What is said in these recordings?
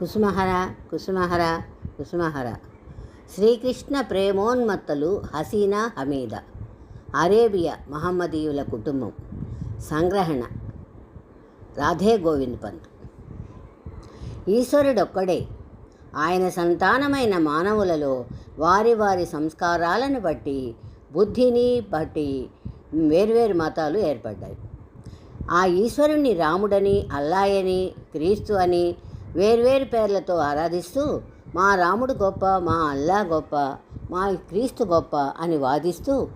కుసుమహర కుసుమహర కుసుమహర. శ్రీకృష్ణ ప్రేమోన్మత్తలు హసీనా హమీద. అరేబియా మహమ్మదీయుల కుటుంబం. సంగ్రహణ. రాధే గోవింద్ పంత్. ఈశ్వరుడొక్కడే. ఆయన సంతానమైన మానవులలో వారి వారి సంస్కారాలను బట్టి బుద్ధిని బట్టి వేర్వేరు మతాలు ఏర్పడ్డాయి. ఆ ఈశ్వరుణ్ణి రాముడని అల్లాయని క్రీస్తు అని వేర్వేరు పేర్లతో ఆరాధిస్తూ మా రాముడు గొప్ప మా అల్లా గొప్ప మా క్రీస్తు గొప్ప అని వాదిస్తూ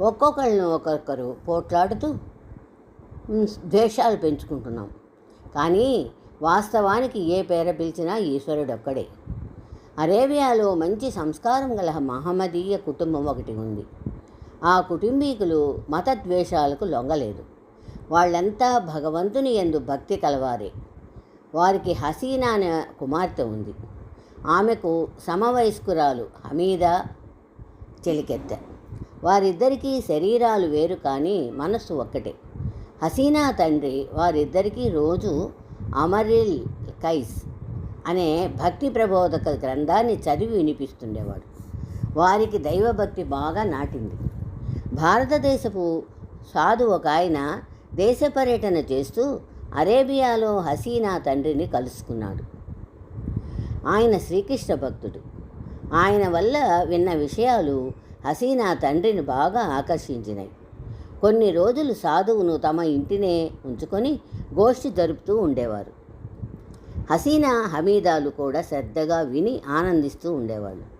ఒక్కొక్కళ్ళను ఒక్కొక్కరు పోట్లాడుతూ ద్వేషాలు పెంచుకుంటున్నాం. కానీ వాస్తవానికి ఏ పేర పిలిచినా ఈశ్వరుడొక్కడే అరేబియాలో మంచి సంస్కారం గల మహమ్మదీయ కుటుంబం ఒకటి ఉంది. ఆ కుటుంబీకులు మత ద్వేషాలకు లొంగలేదు. వాళ్ళంతా భగవంతుని ఎందు భక్తి కలవారే. వారికి హసీనా అనే కుమార్తె ఉంది. ఆమెకు సమవయస్కురాలు హమీదా చెలికెత్త. వారిద్దరికీ శరీరాలు వేరు కానీ మనస్సు ఒక్కటే. హసీనా తండ్రి వారిద్దరికీ రోజు అమరిల్ కైస్ అనే భక్తి ప్రబోధక గ్రంథాన్ని చదివి వినిపిస్తుండేవాడు. వారికి దైవభక్తి బాగా నాటింది. భారతదేశపు సాధు ఒక ఆయన దేశ పర్యటన చేస్తూ అరేబియాలో హసీనా తండ్రిని కలుసుకున్నాడు. ఆయన శ్రీకృష్ణ భక్తుడు. ఆయన వల్ల విన్న విషయాలు హసీనా తండ్రిని బాగా ఆకర్షించినాయి. కొన్ని రోజులు సాధువును తమ ఇంటినే ఉంచుకొని గోష్ఠి జరుపుతూ ఉండేవారు. హసీనా హమీదాలు కూడా శ్రద్ధగా విని ఆనందిస్తూ ఉండేవాళ్ళు.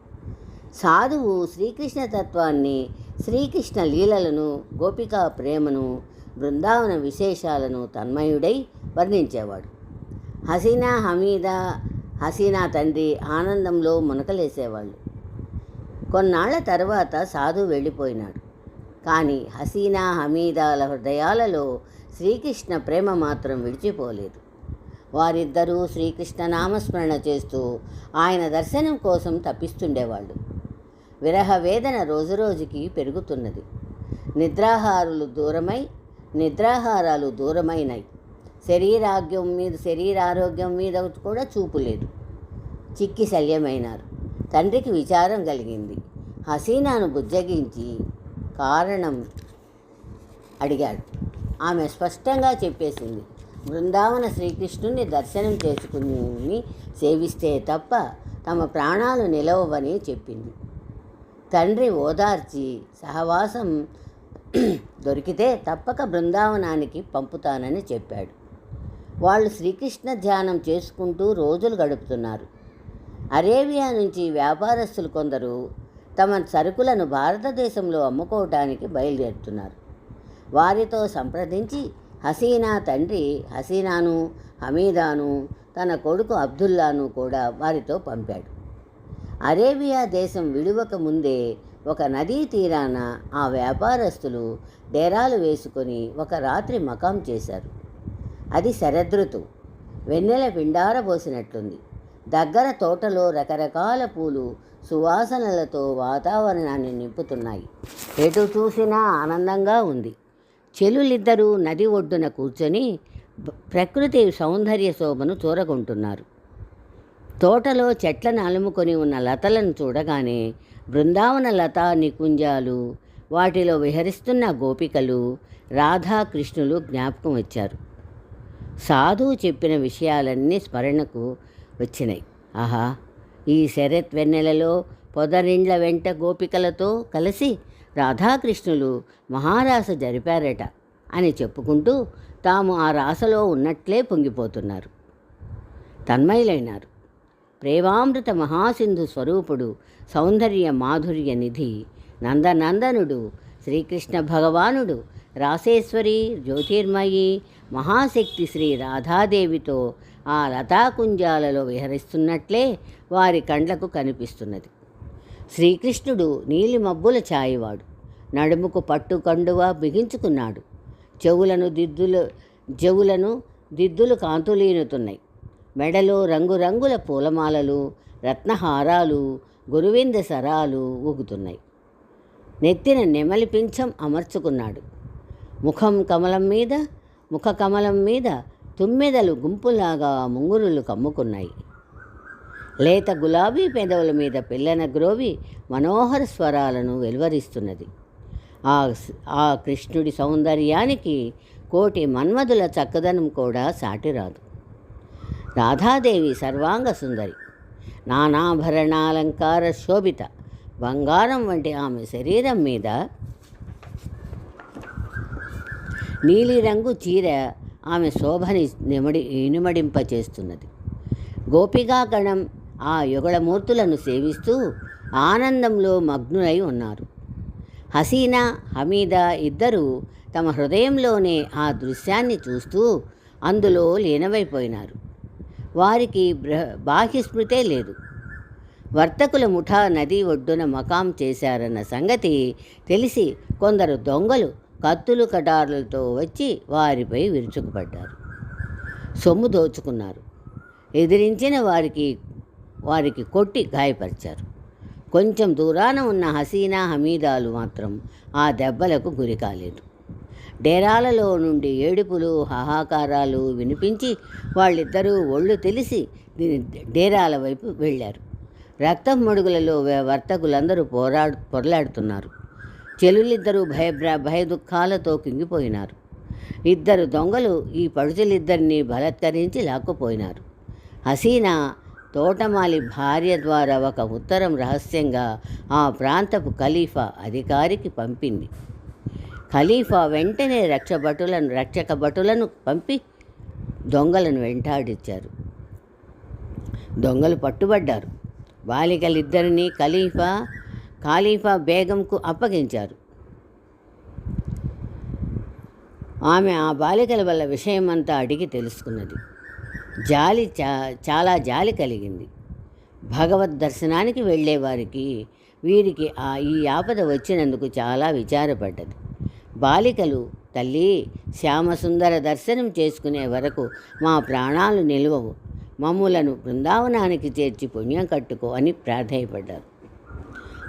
సాధువు శ్రీకృష్ణ తత్వాన్ని శ్రీకృష్ణ లీలలను గోపికా ప్రేమను బృందావన విశేషాలను తన్మయుడై వర్ణించేవాడు. హసీనా హమీదా హసీనా తండ్రి ఆనందంలో మునకలేసేవాళ్ళు. కొన్నాళ్ళ తర్వాత సాధు వెళ్ళిపోయినాడు. కానీ హసీనా హమీదాల హృదయాలలో శ్రీకృష్ణ ప్రేమ మాత్రం విడిచిపోలేదు. వారిద్దరూ శ్రీకృష్ణ నామస్మరణ చేస్తూ ఆయన దర్శనం కోసం తప్పిస్తుండేవాళ్ళు. విరహ వేదన రోజురోజుకి పెరుగుతున్నది. నిద్రాహారులు దూరమై నిద్రాహారాలు దూరమైనాయి. శరీరాగ్యం మీద శరీరారోగ్యం మీద కూడా చూపు లేదు. చిక్కి శల్యమైనారు. తండ్రికి విచారం కలిగింది. హసీనాను బుజ్జగించి కారణం అడిగాడు. ఆమె స్పష్టంగా చెప్పేసింది బృందావన శ్రీకృష్ణుని దర్శనం చేసుకుని సేవిస్తే తప్ప తమ ప్రాణాలు నిలవవని చెప్పింది. తండ్రి ఓదార్చి సహవాసం దొరికితే తప్పక బృందావనానికి పంపుతానని చెప్పాడు. వాళ్ళు శ్రీకృష్ణ ధ్యానం చేసుకుంటూ రోజులు గడుపుతున్నారు. అరేబియా నుంచి వ్యాపారస్తులు కొందరు తమ సరుకులను భారతదేశంలో అమ్ముకోవటానికి బయలుదేరుతున్నారు. వారితో సంప్రదించి హసీనా తండ్రి హసీనాను హమీదాను తన కొడుకు అబ్దుల్లాను కూడా వారితో పంపాడు. అరేబియా దేశం విడువక ముందే ఒక నదీ తీరాన ఆ వ్యాపారస్తులు డేరాలు వేసుకొని ఒక రాత్రి మకాం చేశారు. అది శరదృతు వెన్నెల పిండారబోసినట్లుంది దగ్గర తోటలో రకరకాల పూలు సువాసనలతో వాతావరణాన్ని నింపుతున్నాయి. ఎటు చూసినా ఆనందంగా ఉంది. చెలులిద్దరూ నది ఒడ్డున కూర్చొని ప్రకృతి సౌందర్య శోభను చూరగొంటున్నారు. తోటలో చెట్లను అలుముకొని ఉన్న లతలను చూడగానే బృందావన లతా నికుంజాలు వాటిలో విహరిస్తున్న గోపికలు రాధాకృష్ణులు జ్ఞాపకం వచ్చారు సాధువు చెప్పిన విషయాలన్నీ స్మరణకు వచ్చినాయి. ఆహా! ఈ శరత్ వెన్నెలలో పొదరిండ్ల వెంట గోపికలతో కలిసి రాధాకృష్ణులు మహారాస జరిపారట అని చెప్పుకుంటూ తాము ఆ రాసలో ఉన్నట్లే పొంగిపోతున్నారు. తన్మయులైనారు. ప్రేమామృత మహాసింధు స్వరూపుడు సౌందర్య మాధుర్య నిధి నందనందనుడు శ్రీకృష్ణ భగవానుడు రాసేశ్వరి జ్యోతిర్మయి మహాశక్తి శ్రీ రాధాదేవితో ఆ లతాకుంజాలలో విహరిస్తున్నట్లే వారి కండ్లకు కనిపిస్తున్నది. శ్రీకృష్ణుడు నీలిమబ్బుల ఛాయివాడు. నడుముకు పట్టు కండువా బిగించుకున్నాడు. చెవులను దిద్దులు చెవులను దిద్దులు కాంతులీనుతున్నాయి. మెడలో రంగురంగుల పూలమాలలు రత్నహారాలు గురువింద సరాలు ఊగుతున్నాయి. నెత్తిన నెమలి పింఛం అమర్చుకున్నాడు. ముఖం కమలం మీద ముఖ కమలం మీద తుమ్మెదలు గుంపులాగా ముంగురులు కమ్ముకున్నాయి. లేత గులాబీ పెదవుల మీద పిల్లన గ్రోవి మనోహర స్వరాలను వెలువరిస్తున్నది. ఆ ఆ కృష్ణుడి సౌందర్యానికి కోటి మన్మధుల చక్కదనం కూడా సాటిరాదు. రాధాదేవి సర్వాంగ సుందరి. నానాభరణాలంకార శోభిత. బంగారం వంటి ఆమె శరీరం మీద నీలిరంగు చీర ఆమె శోభని నిమడి ఇనుమడింపచేస్తున్నది గోపికాగణం ఆ యుగళమూర్తులను సేవిస్తూ ఆనందంలో మగ్నులై ఉన్నారు. హసీనా హమీదా ఇద్దరూ తమ హృదయంలోనే ఆ దృశ్యాన్ని చూస్తూ అందులో లీనమైపోయినారు. వారికి బాహ్యస్మృతే లేదు. వర్తకుల ముఠా నది ఒడ్డున మకాం చేశారన్న సంగతి తెలిసి కొందరు దొంగలు కత్తులు కటారులతో వచ్చి వారిపై విరుచుకుపడ్డారు. సొమ్ము దోచుకున్నారు. ఎదిరించిన వారికి వారికి కొట్టి గాయపరిచారు. కొంచెం దూరాన ఉన్న హసీనా హమీదాలు మాత్రం ఆ దెబ్బలకు గురి కాలేదు డేరాలలో నుండి ఏడుపులు హాహాకారాలు వినిపించి వాళ్ళిద్దరూ ఒళ్ళు తెలిసి డేరాల వైపు వెళ్ళారు. రక్తం మడుగులలో వర్తకులందరూ పోరాడు పొరలాడుతున్నారు. చెలులిద్దరూ భయ భయదుఖాలతో కింగిపోయినారు. ఇద్దరు దొంగలు ఈ పడుచులిద్దరినీ బలత్కరించి లాక్కుపోయినారు. హసీనా తోటమాలి భార్య ద్వారా ఒక ఉత్తరం రహస్యంగా ఆ ప్రాంతపు ఖలీఫా అధికారికి పంపింది. ఖలీఫా వెంటనే రక్షభటులను రక్షక భటులను పంపి దొంగలను వెంటాడిచ్చారు. దొంగలు పట్టుబడ్డారు. బాలికలిద్దరినీ ఖలీఫా ఖలీఫా బేగంకు అప్పగించారు. ఆమె ఆ బాలికల వల్ల విషయమంతా అడిగి తెలుసుకున్నది. జాలి చా చాలా జాలి కలిగింది. భగవద్ దర్శనానికి వెళ్ళేవారికి వీరికి ఆ ఈ ఆపద వచ్చినందుకు చాలా విచారపడ్డది. బాలికలు తల్లి శ్యామసుందర దర్శనం చేసుకునే వరకు మా ప్రాణాలు నిలువవు. మమ్ములను బృందావనానికి చేర్చి పుణ్యం కట్టుకో అని ప్రాధాయపడ్డారు.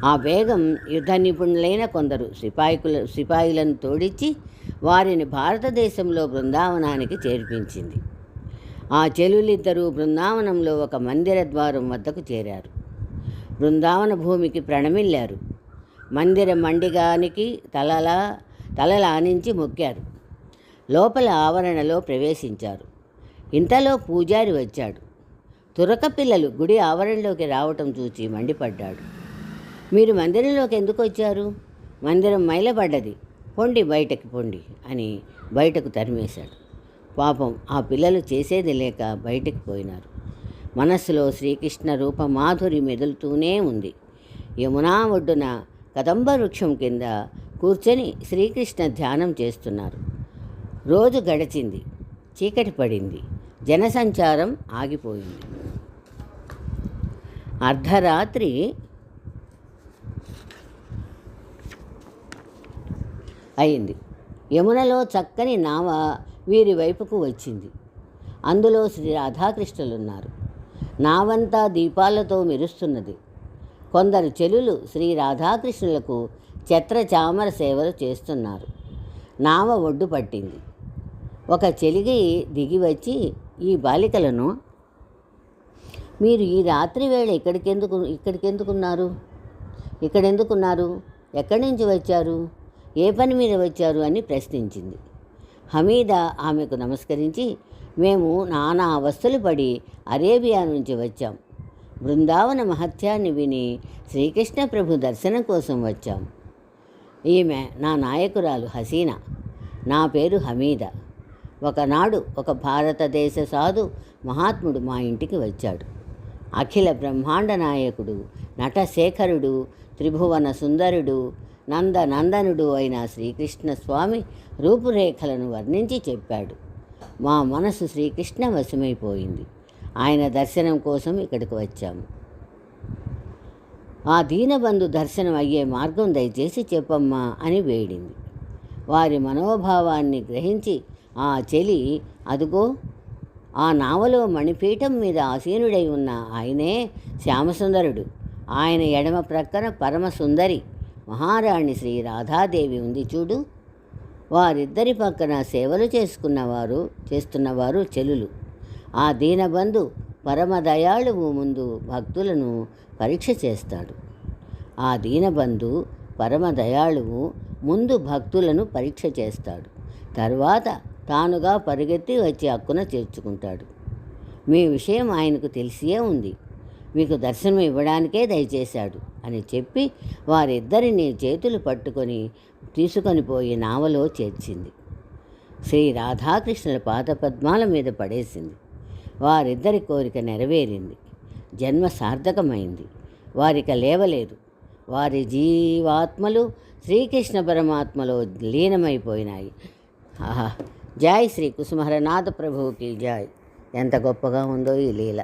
ఆ బేగం యుద్ధ నిపుణులైన కొందరు సిపాయికుల సిపాయిలను తోడించి వారిని భారతదేశంలో బృందావనానికి చేర్పించింది. ఆ చెలులిద్దరూ బృందావనంలో ఒక మందిర ద్వారం వద్దకు చేరారు. బృందావన భూమికి ప్రణమిల్లారు. మందిర మండిగానికి తలలా తలలానించి మొక్కారు. లోపల ఆవరణలో ప్రవేశించారు. ఇంతలో పూజారి వచ్చాడు. తురక పిల్లలు గుడి ఆవరణలోకి రావటం చూచి మండిపడ్డాడు. మీరు మందిరంలోకి ఎందుకు వచ్చారు? మందిరం మైలపడ్డది. పొండి బయటకి పొండి అని బయటకు తరిమేశాడు. పాపం ఆ పిల్లలు చేసేది లేక బయటకు పోయినారు. మనస్సులో శ్రీకృష్ణ రూప మాధురి మెదులుతూనే ఉంది. యమునా ఒడ్డున కదంబ వృక్షం కింద కూర్చొని శ్రీకృష్ణ ధ్యానం చేస్తున్నారు. రోజు గడిచింది. చీకటి పడింది. జనసంచారం ఆగిపోయింది. అర్ధరాత్రి అయింది. యమునలో చక్కని నావ వీరి వైపుకు వచ్చింది. అందులో శ్రీ రాధాకృష్ణులున్నారు. నావంతా దీపాలతో మెరుస్తున్నది. కొందరు చెలులు శ్రీ రాధాకృష్ణులకు చామర సేవలు చేస్తున్నారు. నావ ఒడ్డు పట్టింది. ఒక చెలిగి దిగి వచ్చి ఈ బాలికలను మీరు ఈ రాత్రి వేళ ఇక్కడికెందుకు ఇక్కడికెందుకున్నారు? ఇక్కడెందుకున్నారు? ఎక్కడి నుంచి వచ్చారు? ఏ పని మీద వచ్చారు? అని ప్రశ్నించింది. హమీద ఆమెకు నమస్కరించి మేము నానా అవస్థలు పడి అరేబియా నుంచి వచ్చాం. బృందావన మహత్యాన్ని విని శ్రీకృష్ణ ప్రభు దర్శనం కోసం వచ్చాం. ఈమె నా నాయకురాలు హసీనా. నా పేరు హమీద. ఒకనాడు ఒక భారతదేశ సాధు మహాత్ముడు మా ఇంటికి వచ్చాడు. అఖిల బ్రహ్మాండ నాయకుడు నటశేఖరుడు త్రిభువన సుందరుడు నందనందనుడు అయిన శ్రీకృష్ణ స్వామి రూపురేఖలను వర్ణించి చెప్పాడు. మా మనసు శ్రీకృష్ణ వశమైపోయింది. ఆయన దర్శనం కోసం ఇక్కడికి వచ్చాము. ఆ దీనబంధు దర్శనం అయ్యే మార్గం దయచేసి చెప్పమ్మా అని వేడింది. వారి మనోభావాన్ని గ్రహించి ఆ చెలి అదుగో ఆ నావలో మణిపీఠం మీద ఆసీనుడై ఉన్న ఆయనే శ్యామసుందరుడు. ఆయన ఎడమ ప్రక్కన పరమసుందరి మహారాణి శ్రీ రాధాదేవి ఉంది చూడు. వారిద్దరి పక్కన సేవలు చేసుకున్నవారు చేస్తున్నవారు చెలులు. ఆ దీనబంధు పరమదయాళువు ముందు భక్తులను పరీక్ష చేస్తాడు. ఆ దీనబంధు పరమదయాళువు ముందు భక్తులను పరీక్ష చేస్తాడు. తర్వాత తానుగా పరిగెత్తి వచ్చి హక్కున చేర్చుకుంటాడు. మీ విషయం ఆయనకు తెలిసియే ఉంది. మీకు దర్శనం ఇవ్వడానికే దయచేశాడు అని చెప్పి వారిద్దరిని చేతులు పట్టుకొని తీసుకొని పోయి నావలో చేర్చింది. శ్రీ రాధాకృష్ణుల పాదపద్మాల మీద పడేసింది. వారిద్దరి కోరిక నెరవేరింది. జన్మ సార్థకమైంది. వారిక లేవలేదు. వారి జీవాత్మలు శ్రీకృష్ణ పరమాత్మలో లీనమైపోయినాయి. ఆహా! జాయ్ శ్రీ కుసుమహరనాథ ప్రభువుకి జాయ్. ఎంత గొప్పగా ఉందో ఈ లీల.